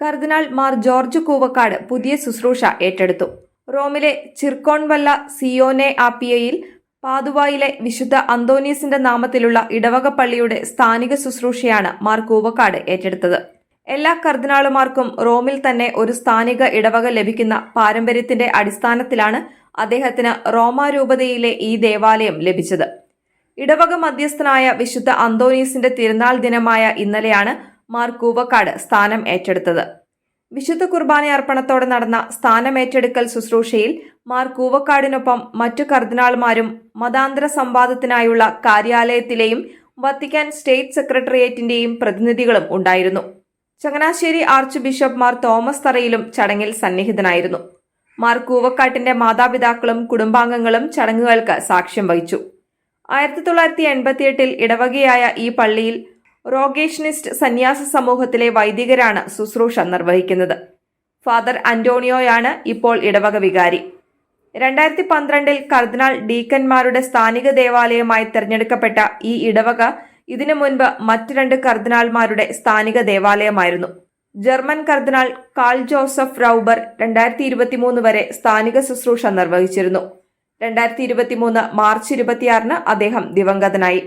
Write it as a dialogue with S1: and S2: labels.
S1: കർദിനാൾ Mar George Koovakad പുതിയ ശുശ്രൂഷ ഏറ്റെടുത്തു. റോമിലെ ചിർക്കോൺവല്ല സിയോനെ ആപ്പിയയിൽ പാതുവായിലെ വിശുദ്ധ അന്തോനീസിന്റെ നാമത്തിലുള്ള ഇടവക പള്ളിയുടെ സ്ഥാനിക ശുശ്രൂഷയാണ് മാർ കൂവക്കാട് ഏറ്റെടുത്തത്. എല്ലാ കർദിനാളുമാർക്കും റോമിൽ തന്നെ ഒരു സ്ഥാനിക ഇടവക ലഭിക്കുന്ന പാരമ്പര്യത്തിന്റെ അടിസ്ഥാനത്തിലാണ് അദ്ദേഹത്തിന് റോമാരൂപതയിലെ ഈ ദേവാലയം ലഭിച്ചത്. ഇടവക മധ്യസ്ഥനായ വിശുദ്ധ അന്തോനീസിന്റെ തിരുനാൾ ദിനമായ ഇന്നലെയാണ് മാർ കൂവക്കാട് സ്ഥാനം ഏറ്റെടുത്തത്. വിശുദ്ധ കുർബാന അർപ്പണത്തോടെ നടന്ന സ്ഥാനമേറ്റെടുക്കൽ ശുശ്രൂഷയിൽ മാർ കൂവക്കാടിനൊപ്പം മറ്റു കർദിനാൾമാരും മതാന്തര സംവാദത്തിനായുള്ള കാര്യാലയത്തിലെയും വത്തിക്കാൻ സ്റ്റേറ്റ് സെക്രട്ടേറിയറ്റിന്റെയും പ്രതിനിധികളും ഉണ്ടായിരുന്നു. Changanassery arch bishop Mar Thomas തറയിലും ചടങ്ങിൽ സന്നിഹിതനായിരുന്നു. മാർ കൂവക്കാട്ടിന്റെ മാതാപിതാക്കളും കുടുംബാംഗങ്ങളും ചടങ്ങുകൾക്ക് സാക്ഷ്യം വഹിച്ചു. ആയിരത്തി തൊള്ളായിരത്തി എൺപത്തിയെട്ടിൽ ഇടവകയായ ഈ പള്ളിയിൽ റോഗേഷനിസ്റ്റ് സന്യാസ സമൂഹത്തിലെ വൈദികരാണ് ശുശ്രൂഷ നിർവഹിക്കുന്നത്. ഫാദർ അന്റോണിയോയാണ് ഇപ്പോൾ ഇടവക വികാരി. രണ്ടായിരത്തി പന്ത്രണ്ടിൽ കർദിനാൾ ഡീക്കന്മാരുടെ സ്ഥാനിക ദേവാലയമായി തെരഞ്ഞെടുക്കപ്പെട്ട ഈ ഇടവക ഇതിനു മുൻപ് മറ്റു രണ്ട് കർദിനാൾമാരുടെ സ്ഥാനിക ദേവാലയമായിരുന്നു. ജർമ്മൻ കർദിനാൾ കാൾ ജോസഫ് റൌബർ രണ്ടായിരത്തി ഇരുപത്തിമൂന്ന് വരെ സ്ഥാനിക ശുശ്രൂഷ നിർവഹിച്ചിരുന്നു. രണ്ടായിരത്തി ഇരുപത്തിമൂന്ന് മാർച്ച് ഇരുപത്തിയാറിന് അദ്ദേഹം ദിവംഗതനായി.